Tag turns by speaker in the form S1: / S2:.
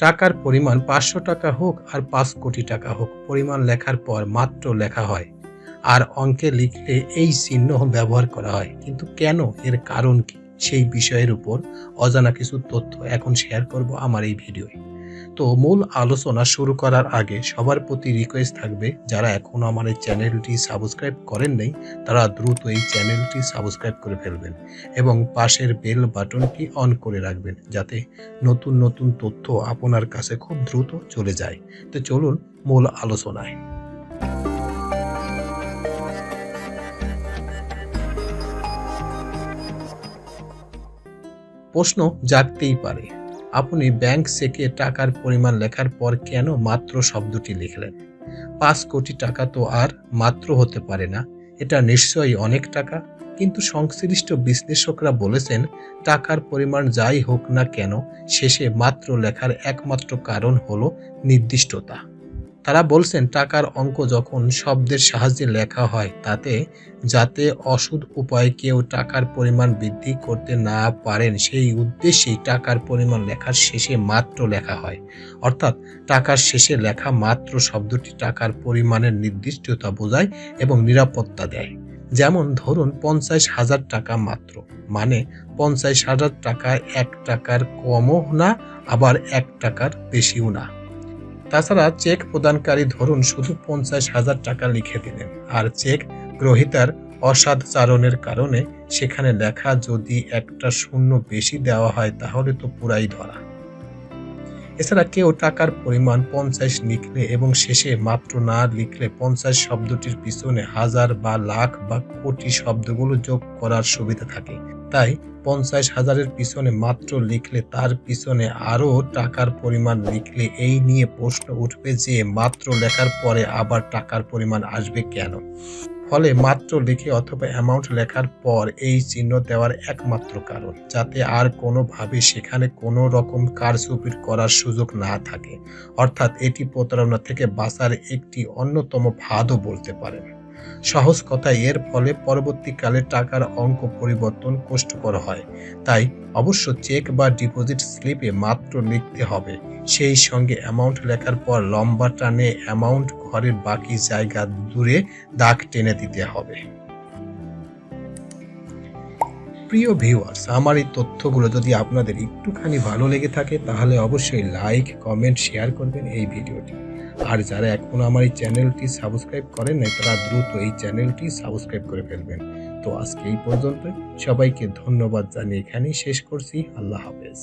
S1: টাকার পরিমাণ পাঁচশো টাকা হোক আর পাঁচ কোটি টাকা হোক, পরিমাণ লেখার পর মাত্র লেখা হয়। আর অঙ্কে লিখলে এই চিহ্ন ব্যবহার করা হয়। কিন্তু কেন? এর কারণ কি? সেই বিষয়ের উপর অজানা কিছু তথ্য এখন শেয়ার করব আমার এই ভিডিওয়ে। তো মূল আলোচনা শুরু করার আগে সবার প্রতি রিকোয়েস্ট থাকবে, যারা এখনও আমার এই চ্যানেলটি সাবস্ক্রাইব করেন নাই, তারা দ্রুত এই চ্যানেলটি সাবস্ক্রাইব করে ফেলবেন এবং পাশের বেল বাটনটি অন করে রাখবেন, যাতে নতুন নতুন তথ্য আপনার কাছে খুব দ্রুত চলে যায়। তো চলুন মূল আলোচনায়। প্রশ্ন জাগতেই পারে আপনি ব্যাংক থেকে টাকার পরিমাণ লেখার পর কেন মাত্র শব্দটি লিখলেন? পাঁচ কোটি টাকা তো আর মাত্র হতে পারে না। এটা নিশ্চয়ই অনেক টাকা। কিন্তু সংশ্লিষ্ট বিশ্লেষকরা বলেছেন, টাকার পরিমাণ যাই হোক না কেন, শেষে মাত্র লেখার একমাত্র কারণ হলো নির্দিষ্টতা। তারা বলছেন, টাকার অঙ্ক যখন শব্দের সাহায্যে লেখা হয়, তাতে যাতে অসুদ উপায়ে কেউ টাকার পরিমাণ বৃদ্ধি করতে না পারেন, সেই উদ্দেশ্যেই টাকার পরিমাণ লেখার শেষে মাত্র লেখা হয়। অর্থাৎ টাকার শেষে লেখা মাত্র শব্দটি টাকার পরিমাণের নির্দিষ্টতা বোঝায় এবং নিরাপত্তা দেয়। যেমন ধরুন, পঞ্চাশ হাজার টাকা মাত্র মানে পঞ্চাশ হাজার টাকা এক টাকার কমও না, আবার এক টাকার বেশিও না। তাছাড়া চেক প্রদানকারী ধরুন শুধু পঞ্চাশ হাজার টাকা লিখে দিলেন। আর চেক গ্রহিতার অসাধারণের কারণে সেখানে লেখা যদি একটা শূন্য বেশি দেওয়া হয়, তাহলে তো পুরাই ধরা। এছাড়া কেউ টাকার পরিমাণ পঞ্চাশ লিখলে এবং শেষে মাত্র না লিখলে পঞ্চাশ শব্দটির পিছনে হাজার বা লাখ বা কোটি শব্দগুলো যোগ করার সুবিধা থাকে। তাই পঞ্চাশ হাজারের পিছনে মাত্র লিখলে তার পিছনে আরও টাকার পরিমাণ লিখলে এই নিয়ে প্রশ্ন উঠবে যে মাত্র লেখার পরে আবার টাকার পরিমাণ আসবে কেন? ফলে মাত্র লিখে অথবা অ্যামাউন্ট লেখার পর এই চিহ্ন দেওয়ার একমাত্র কারণ, যাতে আর কোনোভাবে সেখানে কোনো রকম কারচুপির করার সুযোগ না থাকে। অর্থাৎ এটি প্রতারণা থেকে বাঁচার একটি অন্যতম ভাদও বলতে পারেন। সহজ কথায় এর ফলে পরবর্তীকালে টাকার অঙ্ক পরিবর্তন কষ্টকর হয়। তাই অবশ্য চেক বা ডিপোজিট স্লিপে মাত্র লিখতে হবে। সেই সঙ্গে অ্যামাউন্ট লেখার পর লম্বা টানে অ্যামাউন্ট ঘরের বাকি জায়গা দূরে দাগ টেনে দিতে হবে। প্রিয় ভিউয়ার্স, আমার এই তথ্যগুলো যদি আপনাদের একটুখানি ভালো লেগে থাকে, তাহলে অবশ্যই লাইক, কমেন্ট, শেয়ার করবেন এই ভিডিওটি। আর যারা এখনও আমার এই চ্যানেলটি সাবস্ক্রাইব করেন নাই, তারা দ্রুত এই চ্যানেলটি সাবস্ক্রাইব করে ফেলবেন। তো আজকে এই পর্যন্ত সবাইকে ধন্যবাদ জানিয়ে এখানেই শেষ করছি। আল্লাহ হাফেজ।